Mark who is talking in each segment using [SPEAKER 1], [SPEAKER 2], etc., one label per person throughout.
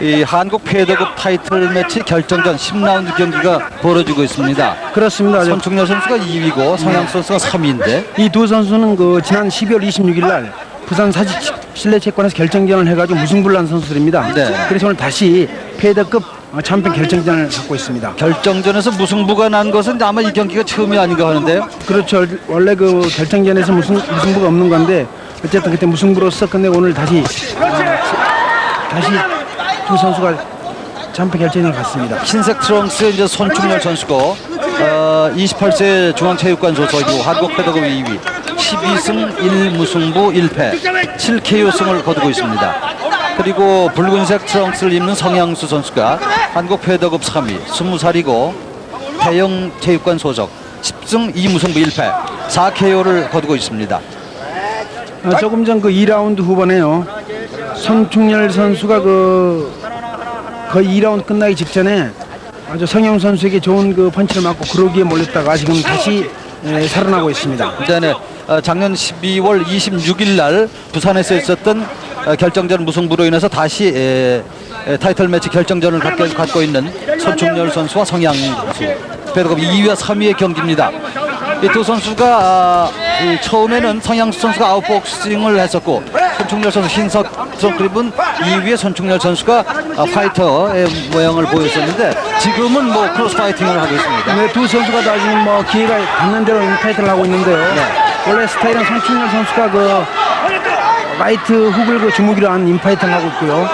[SPEAKER 1] 이 한국 패더급 타이틀 매치 결정전 10라운드 경기가 벌어지고 있습니다.
[SPEAKER 2] 그렇습니다.
[SPEAKER 1] 손충렬 선수가 2위고 성향 선수가 3위인데
[SPEAKER 2] 이 두 선수는 그 지난 12월 26일 날 부산 사직 실내 채권에서 결정전을 해가지고 무승부를 한 선수들입니다.
[SPEAKER 1] 네.
[SPEAKER 2] 그래서 오늘 다시 패더급 어, 챔피언 결정전을 갖고 있습니다.
[SPEAKER 1] 결정전에서 무승부가 난 것은 아마 이 경기가 처음이 아닌가 하는데요.
[SPEAKER 2] 그렇죠. 원래 그 결정전에서 무승, 무승부가 없는 건데 어쨌든 그때 무승부로서 끝내고 오늘 다시 어, 다시 두 선수가 챔피언 결정전을 갔습니다.
[SPEAKER 1] 흰색 트렁스 이제 손충렬 선수고 어, 28세 중앙체육관 소속이고 한국 패더급 2위 12승 1무승부 1패 7KO승을 거두고 있습니다. 그리고 붉은색 트렁스를 입는 성향수 선수가 한국 패더급 3위 20살이고 대형 체육관 소속 10승 2무승부 1패 4KO를 거두고 있습니다.
[SPEAKER 2] 어, 조금 전 그 2라운드 후반에요. 손충렬 선수가 그 거의 2라운드 끝나기 직전에 아주 성형 선수에게 좋은 그 펀치를 맞고 그러기에 몰렸다가 지금 다시 에, 살아나고 있습니다.
[SPEAKER 1] 네네. 어, 작년 12월 26일 날 부산에서 있었던 어, 결정전 무승부로 인해서 다시 에, 에, 타이틀 매치 결정전을 갖게, 갖고 있는 손충렬 선수와 성향수 패드급 2위와 3위의 경기입니다. 이 두 선수가 아, 이 처음에는 성향수 선수가 아웃복싱을 했었고 손충렬 선수 흰색 트렁크 입은 2위의 손충렬 선수가 아, 파이터의 모양을 보였었는데 지금은 뭐 크로스 파이팅을 하고 있습니다.
[SPEAKER 2] 네, 두 선수가 다 지금 뭐 기회가 닿는 대로 인파이트를 하고 있는데요.
[SPEAKER 1] 네.
[SPEAKER 2] 원래 스타일은 손충렬 선수가 그 라이트 훅을 그 주무기로 한 인파이트를 하고 있고요.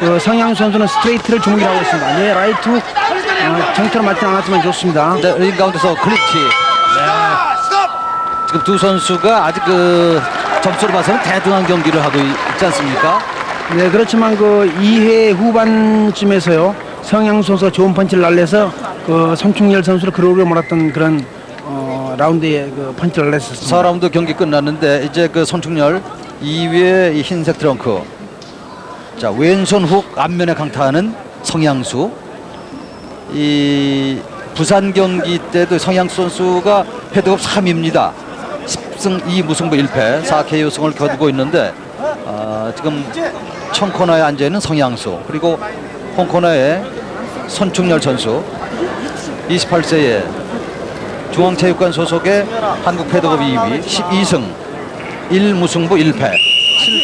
[SPEAKER 2] 그 성향 선수는 스트레이트를 주무기로 하고 있습니다. 네, 라이트 훅 어, 정체로 맞지 않았지만 좋습니다.
[SPEAKER 1] 네, 링 가운데서 클리치. 지금 두 선수가 아직 그 점수를 봐서는 대등한 경기를 하고 있지 않습니까?
[SPEAKER 2] 네, 그렇지만 그 2회 후반쯤에서요. 성향 선수가 좋은 펀치를 날려서 그 손충렬 선수를 그로를 몰았던 그런 어, 라운드에 그 펀치를 날렸었습니다.
[SPEAKER 1] 4라운드 경기 끝났는데 이제 그 손충렬 2위의 이 흰색 트렁크. 자, 왼손 훅 앞면에 강타하는 성향수. 이 부산 경기 때도 성향수 선수가 패드급 3위입니다. 10승 2무승부 1패 4KO승을 거두고 있는데 아, 지금 청코너에 앉아 있는 성향수 그리고 홍코너에 손충렬 선수 28세의 중앙체육관 소속의 한국 패드급 2위 12승 1무승부 1패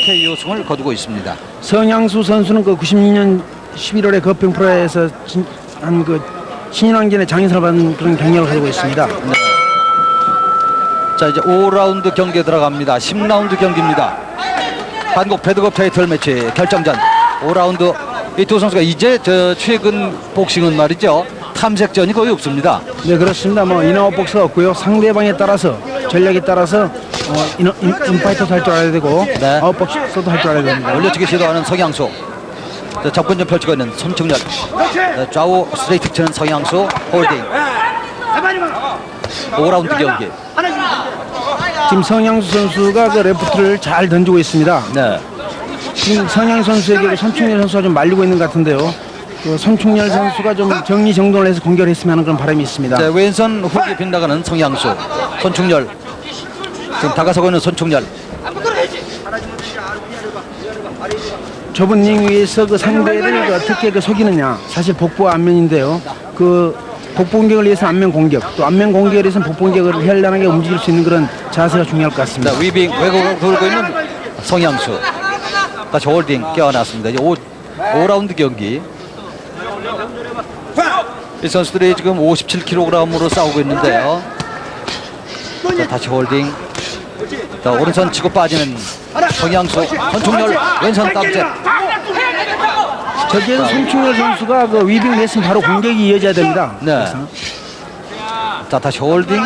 [SPEAKER 1] 7KO승을 거두고 있습니다.
[SPEAKER 2] 성향수 선수는 그 96년 11월에 거평 프로에서 한 그 신인왕전에 장인상을 받은 그런 경력을 가지고 있습니다.
[SPEAKER 1] 자 이제 5라운드 경기에 들어갑니다. 10라운드 경기입니다. 한국 패드급 타이틀 매치 결정전 5라운드 이 두 선수가 이제 저 최근 복싱은 말이죠 탐색전이 거의 없습니다.
[SPEAKER 2] 네 그렇습니다. 뭐 인아웃 복스가 없고요. 상대방에 따라서 전략에 따라서 어, 인, 인, 인파이터도 할 줄 알아야 되고
[SPEAKER 1] 네.
[SPEAKER 2] 아웃 복스도 할 줄 알아야 됩니다.
[SPEAKER 1] 올려치기 시도하는 성향수 자, 접근전 펼치고 있는 손충렬 자, 좌우 스트레이트 치는 성향수 홀딩 5라운드 경기
[SPEAKER 2] 지금 성향수 선수가 그 레프트를 잘 던지고 있습니다.
[SPEAKER 1] 네.
[SPEAKER 2] 지금 성향 선수에게 그 손충렬 선수가 좀 말리고 있는 것 같은데요. 그 손충렬 선수가 좀 정리정돈을 해서 공격을 했으면 하는 그런 바람이 있습니다.
[SPEAKER 1] 자, 왼손 훅이 빗나가는 성향수 손충렬 지금 다가서고 있는 손충렬
[SPEAKER 2] 좁은 링 위에서 그 상대를 그 어떻게 그 속이느냐 사실 복부와 안면인데요 그 복부 공격을 위해서 안면 공격 또 안면 공격을 위해서 복부 공격을 현란하게 움직일 수 있는 그런 자세가 중요할 것 같습니다
[SPEAKER 1] 자, 위빙 외국을 돌고 있는 성향수 다시 홀딩 깨어났습니다. 이제 5, 5라운드 경기 이 선수들이 지금 57kg으로 싸우고 있는데요. 자, 다시 홀딩 자, 오른손 치고 빠지는 성향수 권총열 왼손 깜짝
[SPEAKER 2] 저기에서 손충렬 선수가 그 위빙 했으면 바로 공격이 이어져야 됩니다.
[SPEAKER 1] 네. 자 다시 홀딩.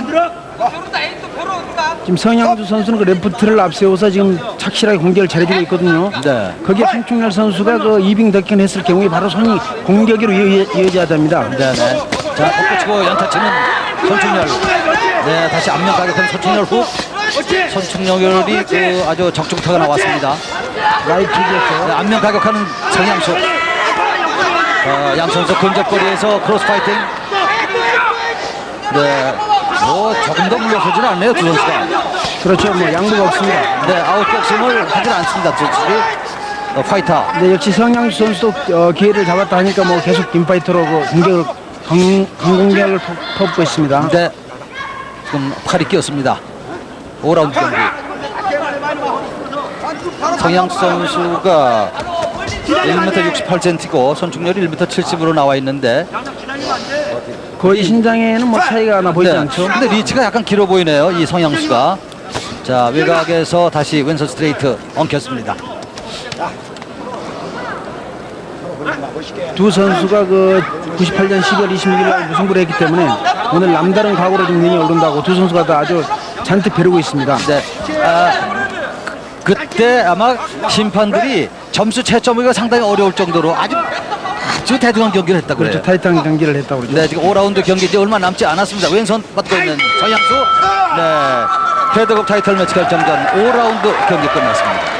[SPEAKER 2] 지금 성향주 선수는 그 레프트를 앞세워서 지금 착실하게 공격을 잘해주고 있거든요.
[SPEAKER 1] 네.
[SPEAKER 2] 거기에 손충렬 선수가 그 이빙 덕견 했을 경우에 바로 손이 공격으로 이어, 이어져야 됩니다.
[SPEAKER 1] 네네. 자 복부 치고 연타 치는 손충렬 네 다시 앞면 가격한 손충렬 훅 손충렬이 그 아주 적중타가 나왔습니다.
[SPEAKER 2] 라이트
[SPEAKER 1] 네, 앞면 가격하는 성향수 어, 양 선수 근접거리에서 크로스 파이팅 네 뭐 조금 더 물러서지는 않네요 두 선수가
[SPEAKER 2] 그렇죠 뭐 양보가 없습니다
[SPEAKER 1] 네 아웃복싱을 하진 않습니다 두 선수들이 어, 파이터.
[SPEAKER 2] 네, 역시 성향수 선수도 어, 기회를 잡았다 하니까 뭐 계속 인파이터로 그 공격을 강, 강공격을 퍼- 퍼붓고 있습니다.
[SPEAKER 1] 근데 지금 팔이 끼었습니다. 5라운드 경기. 성향수 선수가 1m 68cm고 선충렬이 1m 70으로 나와 있는데
[SPEAKER 2] 거의 신장에는 뭐 차이가 나 보이지
[SPEAKER 1] 네.
[SPEAKER 2] 않죠.
[SPEAKER 1] 근데 리치가 약간 길어 보이네요. 이 성향수가. 자 외곽에서 다시 왼손 스트레이트 엉켰습니다.
[SPEAKER 2] 두 선수가 그 98년 12월 26일 무승부를 했기 때문에 오늘 남다른 각오로 좀 능이 오른다고 두 선수가 다 아주 잔뜩 벼르고 있습니다.
[SPEAKER 1] 네. 아, 그- 그때 아마 심판들이 점수 채점하기가 상당히 어려울 정도로 아주 아주 대등한 경기를 했다 그래요.
[SPEAKER 2] 그렇죠. 타이탄 경기를 했다고 그러죠.
[SPEAKER 1] 네, 지금 5라운드 경기 이제 얼마 남지 않았습니다. 왼손 받고 있는 서양수. 네. 패드급 타이틀 매치 결정전 5라운드 경기 끝났습니다.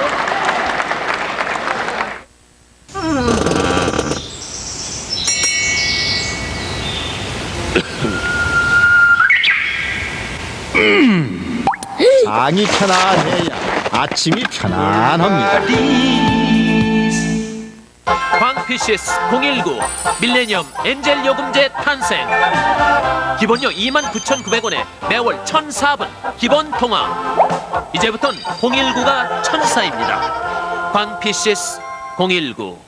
[SPEAKER 3] 장이 편안해야 아침이 편안합니다.
[SPEAKER 4] 광피시스 019 밀레니엄 엔젤 요금제 탄생. 기본료 29,900원에 매월 1,004분 기본 통화. 이제부턴 019가 천사입니다. 광피시스 019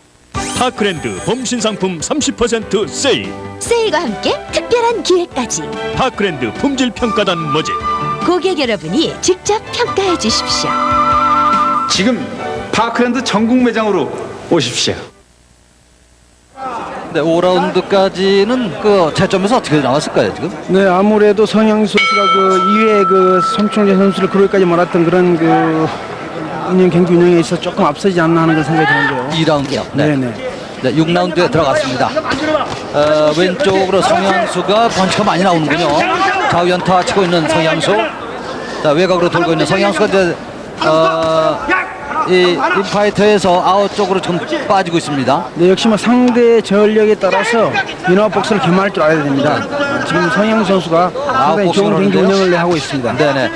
[SPEAKER 5] 파크랜드 봄신상품 30% 세일.
[SPEAKER 6] 세일과 함께 특별한 기회까지.
[SPEAKER 5] 파크랜드 품질평가단 모집
[SPEAKER 6] 고객 여러분이 직접 평가해 주십시오.
[SPEAKER 7] 지금 파크랜드 전국 매장으로 오십시오.
[SPEAKER 1] 네, 5라운드까지는 그 채점에서 어떻게 나왔을까요, 지금?
[SPEAKER 2] 네, 아무래도 성향수 선수가 그 2회 그 손충재 선수를 그로까지 몰았던 그런 그 운영 경기 운영에 있어 조금 앞서지 않나 하는 생각이 드는데요.
[SPEAKER 1] 2라운드요. 네.
[SPEAKER 2] 네 네.
[SPEAKER 1] 네, 6라운드에 들어갔습니다. 어, 왼쪽으로 성향수가 펀치가 많이 나오는군요. 좌우 연타 치고 있는 성향수. 자, 외곽으로 돌고 있는 성향수가 이제 어, 이 인파이터에서 아웃 쪽으로 지금 빠지고 있습니다.
[SPEAKER 2] 네, 역시 뭐 상대 전력에 따라서 인아웃 복수를 겸할 줄 알아야 됩니다. 지금 성향 선수가 상당히
[SPEAKER 1] 복수를
[SPEAKER 2] 좋은 경기? 운영을 하고 있습니다.
[SPEAKER 1] 네네.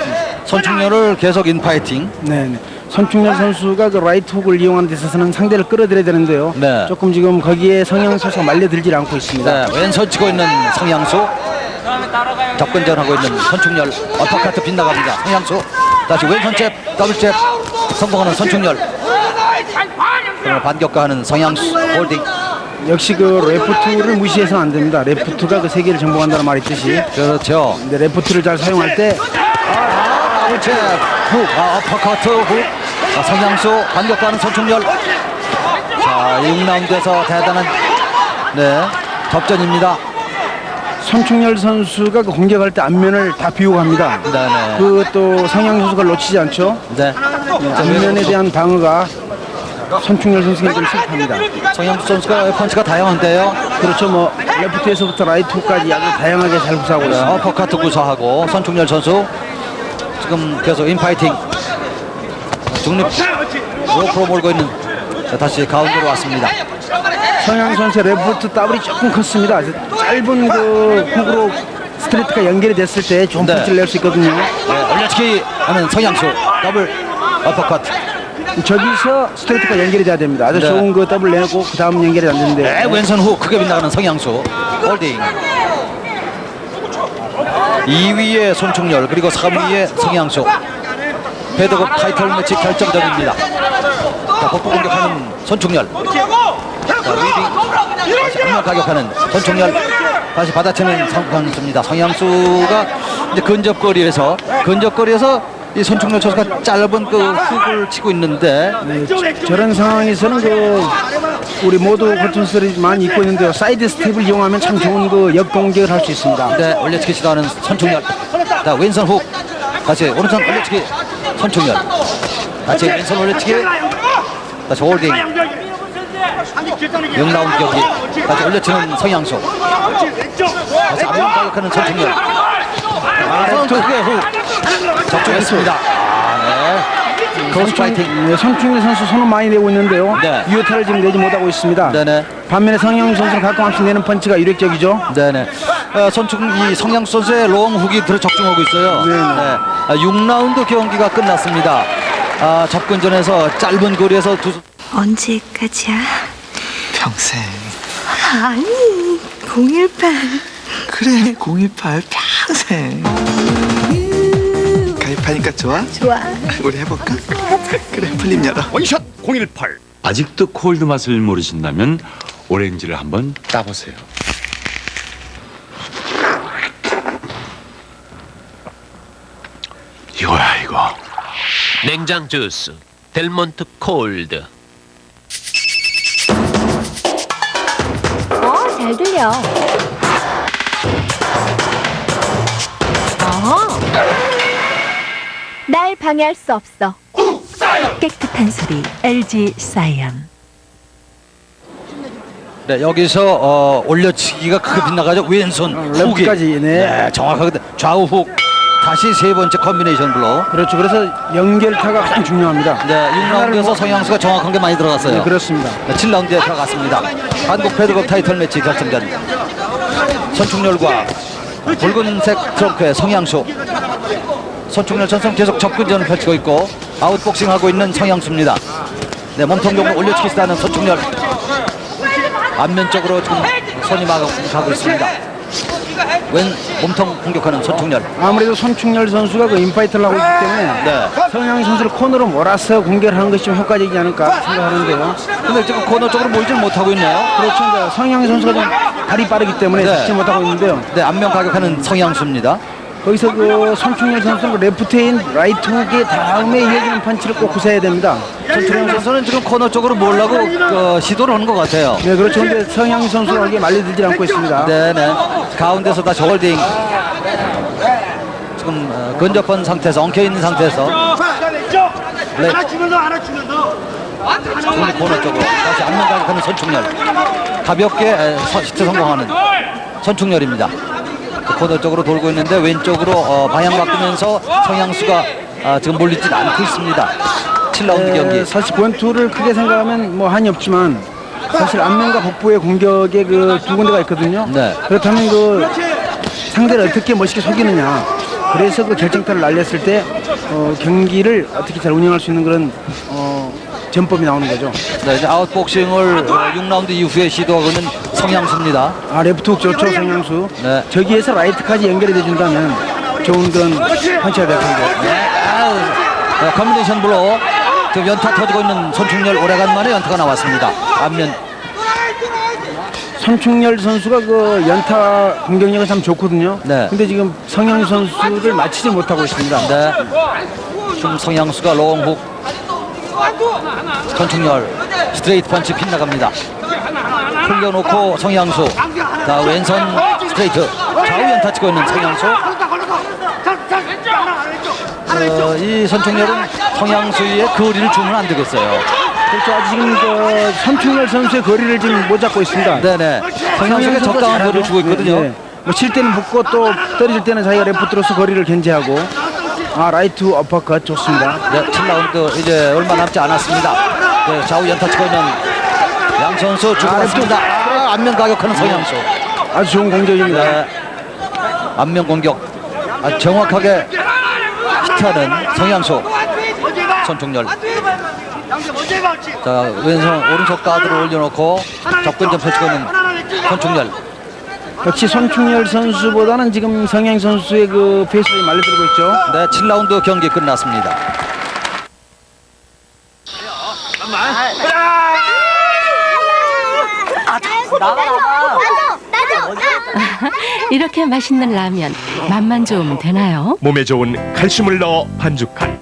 [SPEAKER 1] 선충렬을 계속 인파이팅.
[SPEAKER 2] 네. 손충렬 선수가 그 라이트 훅을 이용하는 데 있어서는 상대를 끌어들여야 되는데요.
[SPEAKER 1] 네.
[SPEAKER 2] 조금 지금 거기에 성향 선수가 말려들질 않고 있습니다.
[SPEAKER 1] 네, 왼손 치고 있는 성향수. 접근전하고 있는 선충렬. 어퍼카트 빗나갑니다. 성향수. 다시 왼손 잽, 더블 잽 성공하는 선충렬. 반격가하는 성향수 홀딩.
[SPEAKER 2] 역시 그 레프트를 무시해서는 안 됩니다. 레프트가 그 세계를 정복한다는 말이 있듯이
[SPEAKER 1] 그렇죠.
[SPEAKER 2] 근데 레프트를 잘 사용할 때
[SPEAKER 1] 더블 잽, 훅, 아, 어퍼카트 훅. 아, 성향수 반격가하는 선충렬. 자, 6라운드에서 대단한 네 접전입니다.
[SPEAKER 2] 손충렬 선수가 그 공격할 때 앞면을 다 비우고 합니다.
[SPEAKER 1] 네네.
[SPEAKER 2] 그또 성향 선수가 놓치지 않죠.
[SPEAKER 1] 네.
[SPEAKER 2] 앞면에 대한 방어가 손충렬 선수에게 좀 실패합니다.
[SPEAKER 1] 성향수 선수가 펀치가 다양한데요.
[SPEAKER 2] 그렇죠. 뭐 레프트에서부터 라이트까지 아주 다양하게 잘 구사하고
[SPEAKER 1] 네,
[SPEAKER 2] 있습니다.
[SPEAKER 1] 어퍼카트 구사하고 선충렬 선수 지금 계속 인파이팅 중립 로프로 몰고 있는 자, 다시 가운데로 왔습니다.
[SPEAKER 2] 성향 선수의 레프트 더블이 조금 컸습니다. 짧은 그 훅으로 스트레이트가 연결이 됐을 때 좋은
[SPEAKER 1] 네.
[SPEAKER 2] 펀치를 낼 수 있거든요.
[SPEAKER 1] 네, 올려치기 하는 성향수 더블 어퍼카트
[SPEAKER 2] 저기서 스트레이트가 연결이 돼야 됩니다. 아주
[SPEAKER 1] 네.
[SPEAKER 2] 좋은 그 더블 내고 그 다음 연결이 안 되는데
[SPEAKER 1] 네, 왼손 후 크게 빗나가는 성향수 홀딩 2위에 손충렬 그리고 3위에 성향수 패드급 타이틀 매치 결정전입니다 자 복부 공격하는 손충렬 자 리딩 다시 한명 가격하는 손충렬 다시 받아치는 성향수입니다 성향수가 이제 근접거리에서 근접거리에서 이 손충렬 선수가 짧은 그 훅을 치고 있는데
[SPEAKER 2] 네, 저- 저런 상황에서는 그 우리 모두 소리 많이 입고 있는데요. 사이드 스텝을 이용하면 참 좋은 그 역공격을 할 수 있습니다.
[SPEAKER 1] 네, 올려치기 시도하는 선충렬. 자, 왼손 훅. 다시 오른손 올려치기. 선충렬. 다시 왼손 올려치기. 다시 홀딩. 6라운드 경기. 다시 올려치는 성향수. 다시 앞면 가격하는. 왼손 크게 훅. 적중했습니다. 아, 네. 크로스 파이팅.
[SPEAKER 2] 네, 손충일 선수 손을 많이 내고 있는데요.
[SPEAKER 1] 네.
[SPEAKER 2] 유효타를 지금 내지 못하고 있습니다.
[SPEAKER 1] 네네.
[SPEAKER 2] 반면에 성영 선수는 가끔 한씩 내는 펀치가 유력적이죠.
[SPEAKER 1] 네네. 어, 선충 이 성향수 선수의 롱 훅이 들어 적중하고 있어요.
[SPEAKER 2] 네네.
[SPEAKER 1] 아, 6라운드 경기가 끝났습니다. 아, 접근전에서 짧은 거리에서 두
[SPEAKER 6] 언제까지야?
[SPEAKER 8] 평생
[SPEAKER 6] 아니 018
[SPEAKER 8] 그래 018 평생 가입하니까 좋아?
[SPEAKER 6] 좋아
[SPEAKER 8] 우리 해볼까? 그래 풀림 열어
[SPEAKER 5] 원샷 018
[SPEAKER 9] 아직도 콜드 맛을 모르신다면 오렌지를 한번 따보세요. 이거야 이거.
[SPEAKER 4] 냉장 주스 델몬트 콜드
[SPEAKER 6] 어, 잘 들려. 어. 날 방해할 수 없어. 깨끗한 소리 LG 사이언.
[SPEAKER 1] 네, 여기서 어, 올려치기가 크게 빗나가죠. 왼손
[SPEAKER 2] 어,
[SPEAKER 1] 훅이.
[SPEAKER 2] 레프트까지, 네.
[SPEAKER 1] 정확하게 좌우 훅. 다시 세 번째 컨비네이션 블로.
[SPEAKER 2] 그렇죠. 그래서 연결타가 가장 중요합니다.
[SPEAKER 1] 네, 6라운드에서 성향수가 정확한 게 많이 들어갔어요.
[SPEAKER 2] 네, 그렇습니다.
[SPEAKER 1] 네, 7라운드에 들어갔습니다. 한국 패드급 타이틀 매치 결승전. 선충렬과 붉은색 트렁크의 성향수. 선충렬 전성 계속 접근전을 펼치고 있고 아웃복싱하고 있는 성향수입니다. 네, 몸통 경로 올려치기 시도하는 선충렬. 안면적으로 지금 손이 막고 가고 있습니다. 왼 몸통 공격하는 선충렬.
[SPEAKER 2] 아무래도 손충렬 선수가 그 인파이터를 하고 있기 때문에
[SPEAKER 1] 네.
[SPEAKER 2] 성향 선수를 코너로 몰아서 공격을 하는 것이 좀 효과적이지 않을까 생각하는데요.
[SPEAKER 1] 근데 지금 코너 쪽으로 몰지를 못하고 있네요.
[SPEAKER 2] 그렇죠. 성향 선수가 좀 발이 빠르기 때문에
[SPEAKER 1] 네.
[SPEAKER 2] 잡지 못하고 있는데요.
[SPEAKER 1] 네, 안면 가격하는 성향수입니다.
[SPEAKER 2] 거기서 그 손충렬 선수는 그 레프트인 라이트 훅의 다음에 이어지는 펀치를 꼭 구사해야 됩니다.
[SPEAKER 1] 전투령 선수는 지금 코너 쪽으로 몰라고 어, 시도를 하는 것 같아요.
[SPEAKER 2] 네, 그렇죠. 근데 성향 선수가 거기에 말려들지 않고 있습니다.
[SPEAKER 1] 네 네. 가운데서 다시 홀딩. 지금 어, 근접한 상태에서 엉켜 있는 상태에서 네. 중리 코너 쪽으로 다시 안면 가격하는 선충렬. 가볍게 에, 히트 성공하는 선충렬입니다. 그 코너 쪽으로 돌고 있는데 왼쪽으로 어, 방향 바꾸면서 성향수가 아, 지금 몰리지 않고 있습니다. 7라운드
[SPEAKER 2] 네,
[SPEAKER 1] 경기.
[SPEAKER 2] 사실 본투를 크게 생각하면 뭐 한이 없지만 사실 안면과 복부의 공격에 그 두 군데가 있거든요.
[SPEAKER 1] 네.
[SPEAKER 2] 그렇다면 그 상대를 어떻게 멋있게 속이느냐. 그래서 그 결정타를 날렸을 때 어, 경기를 어떻게 잘 운영할 수 있는 그런 어, 전법이 나오는 거죠.
[SPEAKER 1] 네, 이제 아웃복싱을 어, 6라운드 이후에 시도하고 있는 성향수입니다.
[SPEAKER 2] 아 레프트 훅 좋죠 성향수.
[SPEAKER 1] 네.
[SPEAKER 2] 저기에서 라이트까지 연결이 돼준다면 좋은 그런 펀치가 될 텐데.
[SPEAKER 1] 네, 아우, 어, 컨비네이션 블로 지금 연타 터지고 있는 손충렬 오래간만에 연타가 나왔습니다. 앞면
[SPEAKER 2] 손충렬 선수가 그 연타 공격력은 참 좋거든요.
[SPEAKER 1] 네.
[SPEAKER 2] 근데 지금 성향 선수를 맞히지 못하고 있습니다.
[SPEAKER 1] 네. 지금 성향수가 롱훅 손충렬 스트레이트 펀치 빗나갑니다. 흘려놓고 성향수 자 왼손 스트레이트 좌우 연 타 치고 있는 성향수 어, 이 손충렬은 성향수의 거리를 주면 안 되겠어요.
[SPEAKER 2] 그렇죠. 아직 그 손충렬 선수의 거리를 지금 못 잡고 있습니다.
[SPEAKER 1] 네네. 성향수에게 적당한 거리를 주고 있거든요.
[SPEAKER 2] 뭐칠 때는 붙고 또 떨어질 때는 자기가 레프트로서 거리를 견제하고 아 라이트 어퍼컷 좋습니다.
[SPEAKER 1] 네, 7라운드 이제 얼마 남지 않았습니다. 네, 좌우 연타 치고 있는 양 선수 주고받습니다. 아, 안면 가격하는 성향수.
[SPEAKER 2] 아주 좋은 공격입니다.
[SPEAKER 1] 네. 안면 공격. 아주 정확하게 히트하는 성향수. 손충렬. 자, 왼손 오른쪽 가드를 올려놓고 접근점 펼치고 있는 손충렬.
[SPEAKER 2] 역시 손충렬 선수보다는 지금 성향 선수의 그 페이스에 말려들고 있죠.
[SPEAKER 1] 네, 7라운드 경기 끝났습니다.
[SPEAKER 10] 이렇게 맛있는 라면 맛만 좋으면 되나요?
[SPEAKER 5] 몸에 좋은 칼슘을 넣어 반죽한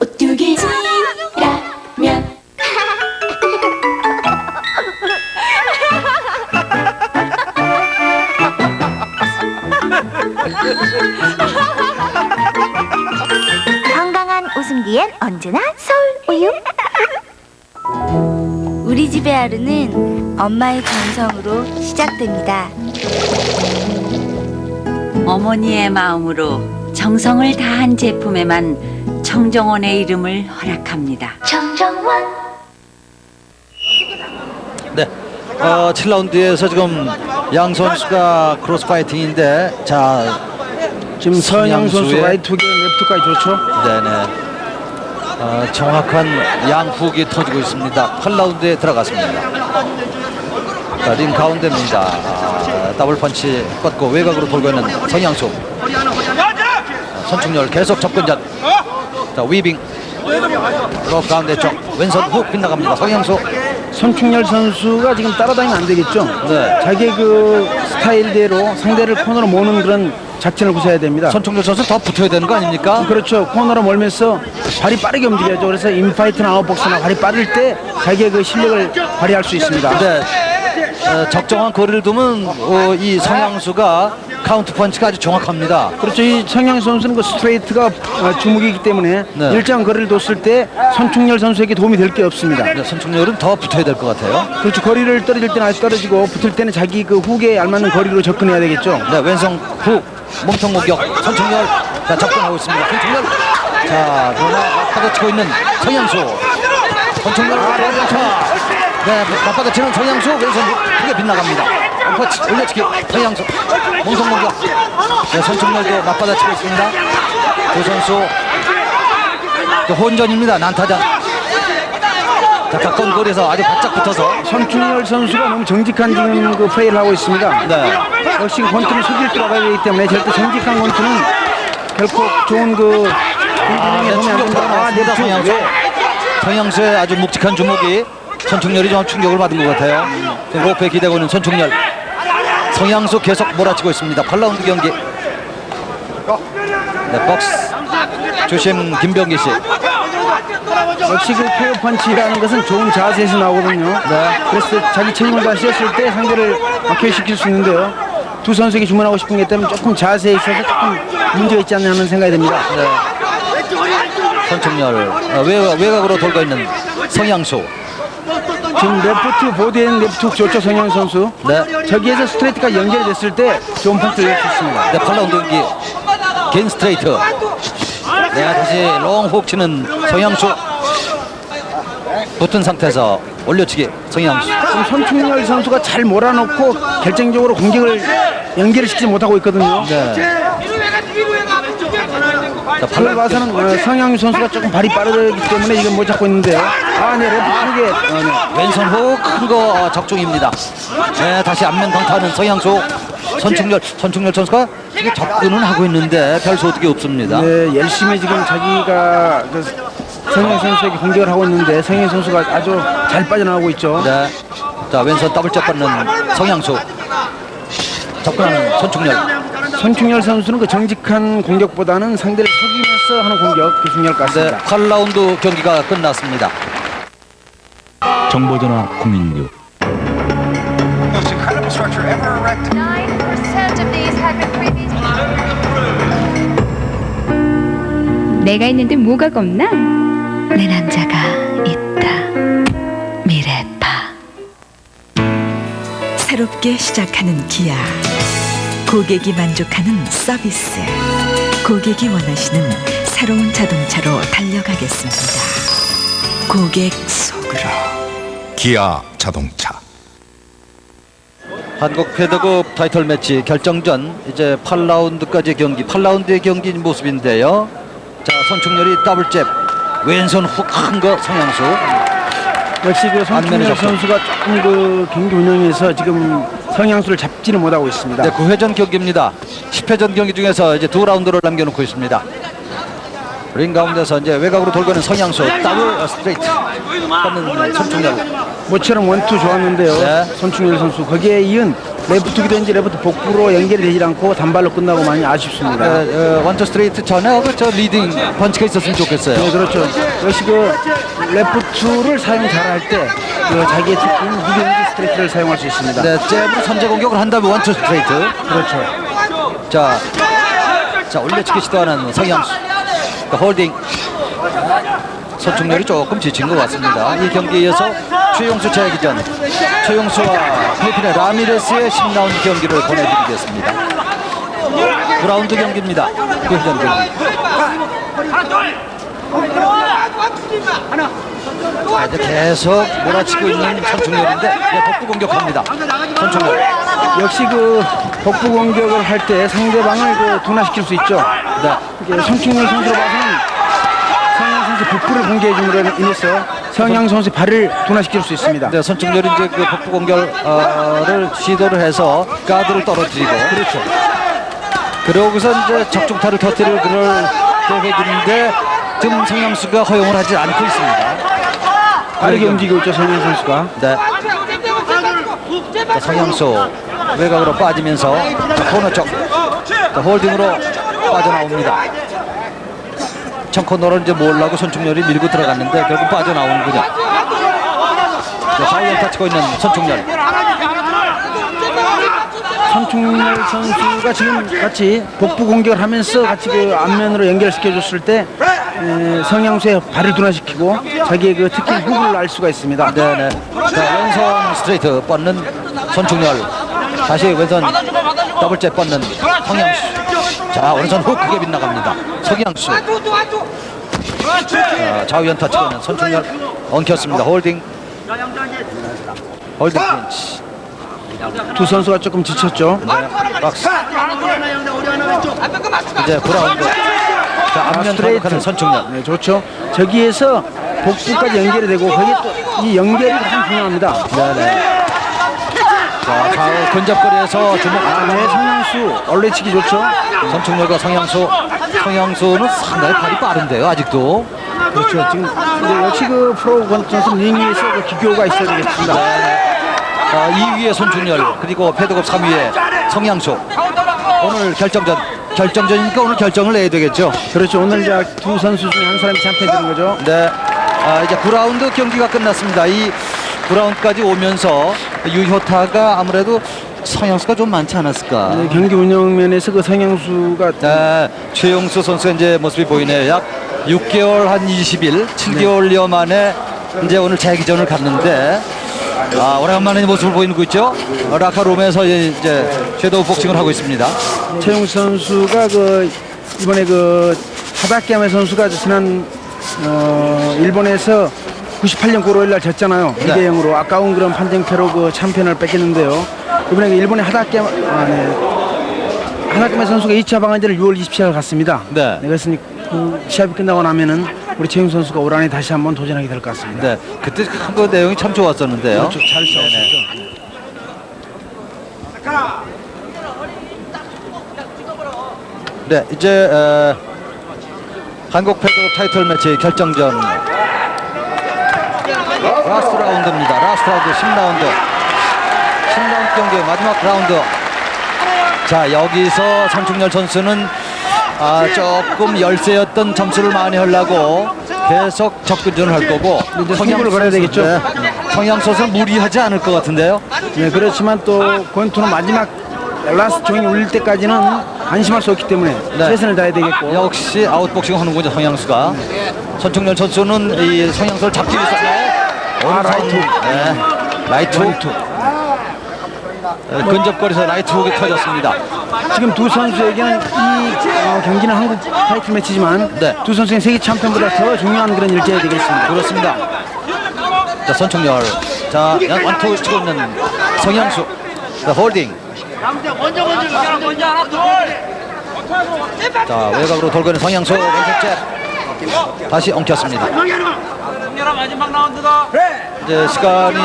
[SPEAKER 6] 건강한 웃음기엔 언제나 서울 우유. 우리 집의 하루는 엄마의 정성으로 시작됩니다.
[SPEAKER 10] 어머니의 마음으로 정성을 다한 제품에만 청정원의 이름을 허락합니다.
[SPEAKER 6] 정정원.
[SPEAKER 1] 네. 어, 7라운드에서 지금 양 선수가 크로스 파이팅인데 자,
[SPEAKER 2] 지금 서양 선수
[SPEAKER 1] 성향수의-
[SPEAKER 2] 라이트 훅의 레프트까지 좋죠.
[SPEAKER 1] 네네. 어, 정확한 양훅이 터지고 있습니다. 8라운드에 들어갔습니다. 자, 링 가운데입니다. 아, 더블 펀치 뻗고 외곽으로 돌고 있는 성향수. 자, 선충렬 계속 접근전. 자, 위빙. 로 가운데 쪽 왼손 훅 빗나갑니다. 성향수.
[SPEAKER 2] 손충렬 선수가 지금 따라다니면 안 되겠죠.
[SPEAKER 1] 네.
[SPEAKER 2] 자기 그 스타일대로 상대를 코너로 모는 그런 작전을 구사해야 됩니다.
[SPEAKER 1] 선충렬 선수 더 붙어야 되는 거 아닙니까?
[SPEAKER 2] 그렇죠. 코너로 몰면서 발이 빠르게 움직여야죠. 그래서 인파이트나 아웃복스나 발이 빠를 때 자기의 그 실력을 발휘할 수 있습니다.
[SPEAKER 1] 네. 어, 적정한 거리를 두면 어, 이 성향수가 카운트 펀치가 아주 정확합니다.
[SPEAKER 2] 그렇죠. 이 청양 선수는 그 스트레이트가 어, 주목이기 때문에
[SPEAKER 1] 네.
[SPEAKER 2] 일정 거리를 뒀을 때 손충렬 선수에게 도움이 될 게 없습니다.
[SPEAKER 1] 네, 선충렬은 더 붙어야 될 것 같아요.
[SPEAKER 2] 그렇죠. 거리를 떨어질 때는 아주 떨어지고 붙을 때는 자기 그 훅에 알맞는 거리로 접근해야 되겠죠.
[SPEAKER 1] 네, 왼손 훅 몸통 공격 선충렬 자 접근하고 있습니다. 선충렬 자 그러나 맞받아치고 있는 성향수 선충렬 왼차 네 맞받아치는 성향수 왼손 훅 크게 빗나갑니다. 올려치기 성향수 몸통 공격 네, 선충렬도 맞받아치고 있습니다. 두 선수 또 혼전입니다. 난타전 자 가까운 거리에서 아주 바짝 붙어서
[SPEAKER 2] 손충렬 선수가 너무 정직한 지금 그 플레이를 하고 있습니다.
[SPEAKER 1] 네.
[SPEAKER 2] 역시 권투는 속일 들어가야 되기 때문에 절대 정직한 권투는 결코 좋은 그
[SPEAKER 1] 아, 네,
[SPEAKER 2] 공격에 보면 안
[SPEAKER 1] 충격
[SPEAKER 2] 된다. 아, 네.
[SPEAKER 1] 성향수.
[SPEAKER 2] 네.
[SPEAKER 1] 성향수의 아주 묵직한 주먹이 선충렬이 좀 충격을 받은 것 같아요. 로프에 기대고 있는 선충렬. 성향수 계속 몰아치고 있습니다. 8라운드 경기. 네, 박스. 조심 김병기 씨.
[SPEAKER 2] 역시 그 KO 펀치라는 것은 좋은 자세에서 나오거든요.
[SPEAKER 1] 네.
[SPEAKER 2] 그래서 자기 체중을 다 실었을 때 상대를 막혀시킬 수 있는데요. 두 선수에게 주문하고 싶은 게 있다면 조금 자세에 있어서 조금 문제가 있지 않나 하는 생각이 듭니다.
[SPEAKER 1] 네. 선충렬. 어, 외곽, 외곽으로 돌고 있는 성향수.
[SPEAKER 2] 지금 레프트 보드엔 레프트 훅 좋죠 성현 선수.
[SPEAKER 1] 네.
[SPEAKER 2] 저기에서 스트레이트가 연결이 됐을 때 좋은 낼수 있습니다.
[SPEAKER 1] 네, 8라운드 경기. 겐 스트레이트. 네, 다시 롱훅 치는 성향수. 붙은 상태에서 올려치기 성향수.
[SPEAKER 2] 지금 손충렬 선수가 잘 몰아놓고 결정적으로 공격을 연결을 시키지 못하고 있거든요.
[SPEAKER 1] 네. 자,
[SPEAKER 2] 팔을 봐서는 어, 성향 선수가 조금 발이 빠르기 때문에 지금 못 잡고 있는데요. 아, 네, 레프트 크게. 어, 네.
[SPEAKER 1] 왼손 훅 큰 거 적중입니다. 네, 다시 앞면 강타하는 성향수 선충렬 선충렬 선수가 이게 접근은 하고 있는데 별 소득이 없습니다.
[SPEAKER 2] 네, 열심히 지금 자기가 그 성현 선수에게 공격을 하고 있는데 성현 선수가 아주 잘 빠져나가고 있죠.
[SPEAKER 1] 네. 자 왼손 더블짝 받는 성향수 접근하는 선충렬.
[SPEAKER 2] 손충렬 선수는 그 정직한 공격보다는 상대를 속이면서 하는 공격이 중요할 것
[SPEAKER 1] 네,
[SPEAKER 2] 같습니다.
[SPEAKER 1] 8라운드 경기가 끝났습니다.
[SPEAKER 9] 정보전화 016
[SPEAKER 6] 내가 있는데 뭐가 겁나? 내 남자가 있다. 미래파.
[SPEAKER 11] 새롭게 시작하는 기아. 고객이 만족하는 서비스. 고객이 원하시는 새로운 자동차로 달려가겠습니다. 고객 속으로.
[SPEAKER 3] 기아 자동차
[SPEAKER 1] 한국 패드급 타이틀 매치 결정전 이제 8라운드까지 경기 8라운드의 경기 모습인데요. 자 선충렬이 더블잽 왼손 훅큰거 성향수
[SPEAKER 2] 역시 그
[SPEAKER 1] 접근.
[SPEAKER 2] 선수가 조금 그 경기 운영에서 지금 성향수를 잡지는 못하고 있습니다.
[SPEAKER 1] 네, 9회전 경기입니다. 10회전 경기 중에서 이제 두 라운드를 남겨놓고 있습니다. 링 가운데서 이제 외곽으로 돌고 있는 성향수 더블 스트레이트 받는 손충렬
[SPEAKER 2] 모처럼 원투 좋았는데요.
[SPEAKER 1] 네.
[SPEAKER 2] 손충렬 선수 거기에 이은 레프트기든지 레프트 복부로 연결이 되지 않고 단발로 끝나고 많이 아쉽습니다.
[SPEAKER 1] 네, 어, 원투 스트레이트 전에 그저 리딩 펀치가 있었으면 좋겠어요.
[SPEAKER 2] 네, 그렇죠. 역시 그 레프트를 사용 잘할 때 그 자기의 특기인 미드레인지 스트레이트를 사용할 수 있습니다.
[SPEAKER 1] 네, 잽으로 선제 공격을 한 다음에 원투 스트레이트.
[SPEAKER 2] 그렇죠.
[SPEAKER 1] 자, 자 올려치기 시도하는. 그 홀딩. 손충렬이 조금 지친 것 같습니다. 이 경기에 이어서 최용수 제기 전 최용수와 필리핀의 라미레스의 10라운드 경기를 보내드리겠습니다. 9라운드 경기입니다. 9회전 경기. 자, 이제 계속 몰아치고 있는 손충렬인데 네, 복부 공격합니다. 손충렬.
[SPEAKER 2] 역시 그 복부 공격을 할 때 상대방을 그 둔화시킬 수 있죠.
[SPEAKER 1] 네.
[SPEAKER 2] 이게 손충렬 선수로 봐서는 선수 복부를 공개해 줌으로 인해서 성향 선수의 발을 둔화시킬 수 있습니다.
[SPEAKER 1] 네, 손충렬이 이제 그 복부 공격을 시도를 해서 가드를 떨어뜨리고 그렇죠. 그러고서 이제 적중타를 터뜨릴 그럴 계획인데 지금 성향수가 허용을 하지 않고 있습니다.
[SPEAKER 2] 빠르게 움직이고 있죠 성향 선수가.
[SPEAKER 1] 네. 자, 성향수 외곽으로 빠지면서 자, 코너 쪽 자, 홀딩으로 빠져나옵니다. 청코너를 이제 몰라고 손충렬이 밀고 들어갔는데 결국 빠져나오는군요. 자, 좌우연 타치고 있는 손충렬.
[SPEAKER 2] 손충렬 선수가 지금 같이 복부 공격을 하면서 같이 그 앞면으로 연결시켜줬을 때 에, 성향수의 발을 둔화시키고 자기의 그 특히 훅을 알 수가 있습니다.
[SPEAKER 1] 네네. 자, 왼손 스트레이트 뻗는 손충렬. 다시 왼손 더블째 뻗는 성향수. 자, 오른손 훅 크게 빗나갑니다. 석양수. 자, 좌우연 타 치고 있는 손충렬 엉켰습니다. 홀딩. 홀딩 핀치.
[SPEAKER 2] 두 선수가 조금 지쳤죠.
[SPEAKER 1] 박스. 이제 브라운드. 자, 앞면
[SPEAKER 2] 스트레이트.
[SPEAKER 1] 반격하는 손충렬.
[SPEAKER 2] 네, 좋죠. 저기에서 복부까지 연결이 되고 거기에 또이 연결이 가장 중요합니다.
[SPEAKER 1] 네네. 자, 좌우 근접거리에서 주먹.
[SPEAKER 2] 아, 네, 성향수 얼레치기 좋죠.
[SPEAKER 1] 손충렬과 성향수. 성향수는 상당히 발이 빠른데요, 아직도.
[SPEAKER 2] 그렇죠. 지금 이제 역시 그 프로 권투선 링 위에서 그 기교가 있어야 되겠습니다.
[SPEAKER 1] 자, 2위에 손충렬, 그리고 패드급 3위에 성향수. 오늘 결정전, 결정전이니까 오늘 결정을 내야 되겠죠.
[SPEAKER 2] 그렇죠. 오늘 이제 두 선수 중에 한 사람이 챔피언 되는 거죠.
[SPEAKER 1] 네. 아, 이제 9라운드 경기가 끝났습니다. 이 9라운드까지 오면서 유효타가 아무래도 성향수가 좀 많지 않았을까.
[SPEAKER 2] 네, 경기 운영 면에서 그 성향수가
[SPEAKER 1] 네, 최용수 선수의 이제 모습이 보이네요. 약 6개월 한 20일, 7개월여 만에 이제 오늘 재기전을 갔는데 아, 오래간만에 모습을 보이는 거 있죠? 어, 라카룸에서 이제 섀도우 복싱을 하고 있습니다.
[SPEAKER 2] 최용 선수가 그 이번에 그 하다케야메 선수가 지난 어, 일본에서 98년 9월 날 졌잖아요.
[SPEAKER 1] 네.
[SPEAKER 2] 2대 0으로 아까운 그런 판정패로 그 챔피언을 뺏겼는데요. 이번에 그 일본의 하다케야메 아, 네. 하다케야메 선수가 2차 방한제를 6월 27일 갔습니다.
[SPEAKER 1] 네.
[SPEAKER 2] 그래서 그 시합이 끝나고 나면은 우리 최용 선수가 올 한해 다시 한번 도전하게 될 것 같습니다.
[SPEAKER 1] 네, 그때 그 내용이 참 좋았었는데요.
[SPEAKER 2] 그렇죠. 잘 싸웠었죠.
[SPEAKER 1] 네, 이제 에, 한국 패드 타이틀 매치 결정전 라스트 라운드입니다. 라스트 라운드 10라운드. 10라운드 경기 마지막 라운드. 자, 여기서 상충렬 선수는 아, 조금 열세였던 점수를 많이 하려고 계속 접근전을 할 거고
[SPEAKER 2] 승부를 걸어야 되겠죠.
[SPEAKER 1] 네, 성향 선수는 무리하지 않을 것 같은데요.
[SPEAKER 2] 네, 그렇지만 또 권투는 마지막 라스트 종이 울릴 때까지는 안심할 수 없기 때문에
[SPEAKER 1] 네.
[SPEAKER 2] 최선을 다해야 되겠고
[SPEAKER 1] 역시 아웃복싱 하는군요 성향수가 손충렬 선수는 이 성향수를 잡기 위해서 아, 라이트 네. 라이트 훅. 네, 근접거리에서 라이트 훅이 터졌습니다.
[SPEAKER 2] 지금 두 선수에게는 이 어, 경기는 한국 타이틀 매치지만
[SPEAKER 1] 네.
[SPEAKER 2] 두 선수의 세계 챔피언보다 더 중요한 그런 일정이 되겠습니다.
[SPEAKER 1] 그렇습니다. 자 손충렬 자 양- 원투 치고 있는 성향수. 자 홀딩. 자 외곽으로 돌고 있는 성향수. 왼쪽 잽 다시 엉켰습니다. 이제 시간이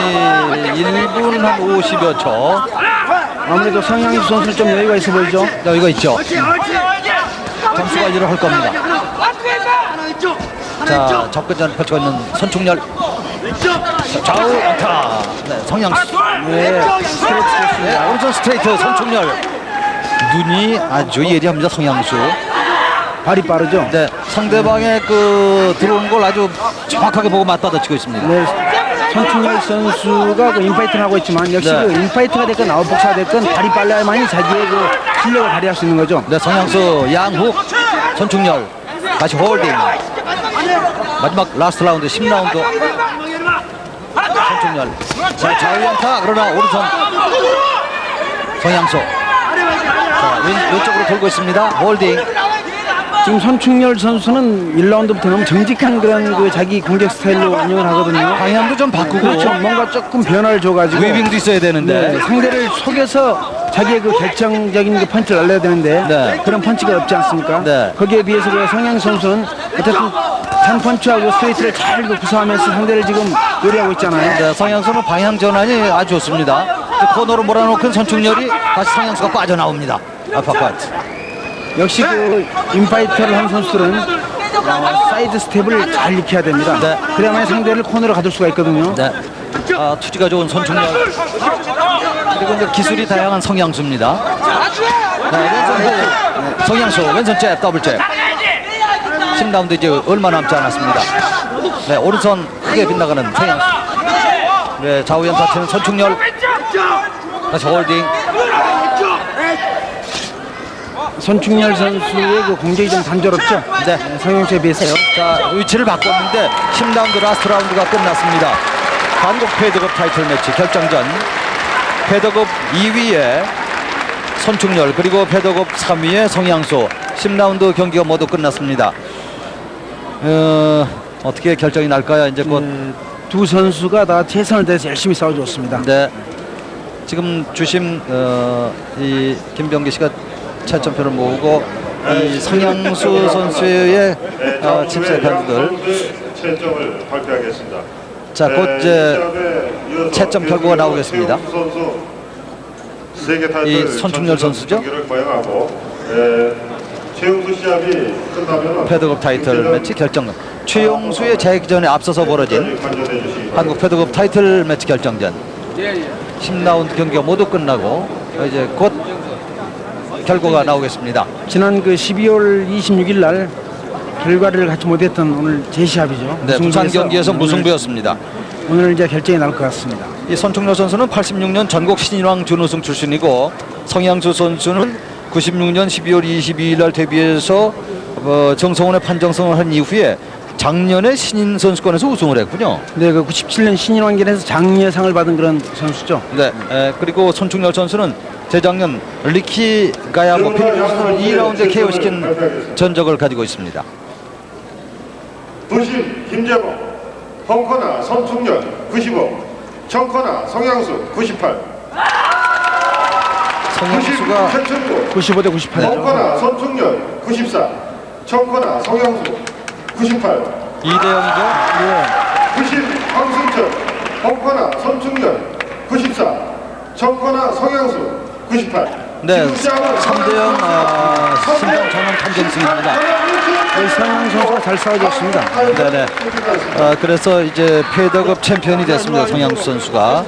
[SPEAKER 1] 1분 한 50여 초.
[SPEAKER 2] 아무래도 성향수 선수는 좀 여유가 있어 보이죠.
[SPEAKER 1] 여기가 있죠? 점수 관리를 할 겁니다. 자 접근전 펼치고 있는 손충렬. 자, 좌우 안타. 네, 성향수
[SPEAKER 2] 네, 스트레이트 좋습니다.
[SPEAKER 1] 네, 오른손 스트레이트 손충렬. 눈이 아주 예리합니다 성향수
[SPEAKER 2] 발이 빠르죠.
[SPEAKER 1] 네, 상대방의 그 들어오는 걸 아주 정확하게 보고 맞받아치고 있습니다.
[SPEAKER 2] 네, 손충렬 선수가 그 인파이트를 하고 있지만 역시
[SPEAKER 1] 네.
[SPEAKER 2] 그 인파이트가 됐건 아웃복사가 됐건 발이 빨라야만이 자기의 그 실력을 발휘할 수 있는 거죠.
[SPEAKER 1] 네, 성향수 양훅 손충렬 다시 홀딩. 마지막 라스트 라운드 10라운드. 손충렬. 자 좌우연타 그러나 오른손. 성향수. 자 왼, 왼쪽으로 돌고 있습니다. 홀딩
[SPEAKER 2] 지금 손충렬 선수는 1라운드부터 너무 정직한 그런 그 자기 공격 스타일로 운영을 하거든요.
[SPEAKER 1] 방향도 좀 바꾸고
[SPEAKER 2] 그렇죠. 뭔가 조금 변화를 줘가지고
[SPEAKER 1] 웨빙도 있어야 되는데
[SPEAKER 2] 네, 상대를 속여서 자기의 그 결정적인 그 펀치를 날려야 되는데
[SPEAKER 1] 네.
[SPEAKER 2] 그런 펀치가 없지 않습니까?
[SPEAKER 1] 네.
[SPEAKER 2] 거기에 비해서 그 성향 선수는 어쨌든 단 펀치하고 스트레이트를 잘그 구사하면서 상대를 지금 요리하고 있잖아요.
[SPEAKER 1] 네, 성향수는 방향 전환이 아주 좋습니다. 이제 코너로 몰아놓고 선충렬이 다시 성향수가 빠져나옵니다. 아파파트.
[SPEAKER 2] 역시 그 인파이터를 한 선수들은 어, 사이드 스텝을 잘 익혀야 됩니다.
[SPEAKER 1] 네.
[SPEAKER 2] 그래야만 상대를 코너로 가둘 수가 있거든요.
[SPEAKER 1] 네. 아, 투지가 좋은 선충렬. 그리고 이제 기술이 다양한 성향수입니다. 네, 왼손 후, 성향수, 왼손 잽, 더블 잽. 10라운드 이제 얼마 남지 않았습니다. 네, 오른손 크게 빗나가는 성향수. 네, 좌우 연타치는 선충렬. 다시 홀딩.
[SPEAKER 2] 손충렬 선수의 그 공격이 좀 단조롭죠.
[SPEAKER 1] 네.
[SPEAKER 2] 성형수에 비해서요.
[SPEAKER 1] 자, 위치를 바꿨는데 10라운드 라스트 라운드가 끝났습니다. 한국 패드급 타이틀 매치 결정전. 패드급 2위에 손충렬 그리고 패드급 3위에 성향수 10라운드 경기가 모두 끝났습니다. 어, 어떻게 결정이 날까요? 이제 곧
[SPEAKER 2] 네, 두 선수가 다 최선을 다해서 열심히 싸워줬습니다.
[SPEAKER 1] 네. 지금 주심 어, 이 김병기 씨가 최첨표를 모으고 이 성향수 선수의 어, 침체 팬들
[SPEAKER 12] 채점을 발표하겠습니다.
[SPEAKER 1] 자, 곧 이제 채점 결과가 나오겠습니다.
[SPEAKER 12] 이
[SPEAKER 1] 손충렬 선수죠?
[SPEAKER 12] 에, 최용수 시합이 끝나면
[SPEAKER 1] 패드급 타이틀 매치 결정전 최용수의 재기전에 앞서서 벌어진 한국 패드급 타이틀 매치 결정전 10라운드 경기가 모두 끝나고 이제 곧 결과가 나오겠습니다.
[SPEAKER 2] 지난 그 12월 26일 날 결과를 갖지 못했던 오늘 제시합이죠.
[SPEAKER 1] 네, 부산 경기에서
[SPEAKER 2] 오늘-
[SPEAKER 1] 무승부였습니다.
[SPEAKER 2] 오늘 이제 결정이 날 것 같습니다.
[SPEAKER 1] 이 손충렬 선수는 86년 전국 신인왕 준우승 출신이고 성향수 선수는 96년 12월 22일 날 데뷔해서 어, 정성원의 판정승을 한 이후에 작년에 신인 선수권에서 우승을 했군요.
[SPEAKER 2] 네, 그 97년 신인왕전에서 장려상을 받은 그런 선수죠.
[SPEAKER 1] 네, 에, 그리고 손충렬 선수는 재작년 리키 가야모 필리핀스를 2라운드에 KO시킨 전적을 가지고 있습니다.
[SPEAKER 12] 부심 김재범, 펑커나 선충렬 95, 청커나 성향수 98,
[SPEAKER 1] 성향수가
[SPEAKER 12] 최천구
[SPEAKER 2] 95대 98이죠.
[SPEAKER 12] 펑커나 선충렬 94, 청커나 성향수 98,
[SPEAKER 1] 2대 0이죠.
[SPEAKER 12] 부심 황승철, 펑커나 선충렬 94, 청커나 성향수 98.
[SPEAKER 1] 네, 3대 0 아, 신장 전원 판정승입니다.
[SPEAKER 2] 네, 성향 선수가 잘 싸워줬습니다.
[SPEAKER 1] 네네. 아, 그래서 이제 패더급 챔피언이 됐습니다. 성향수 선수가.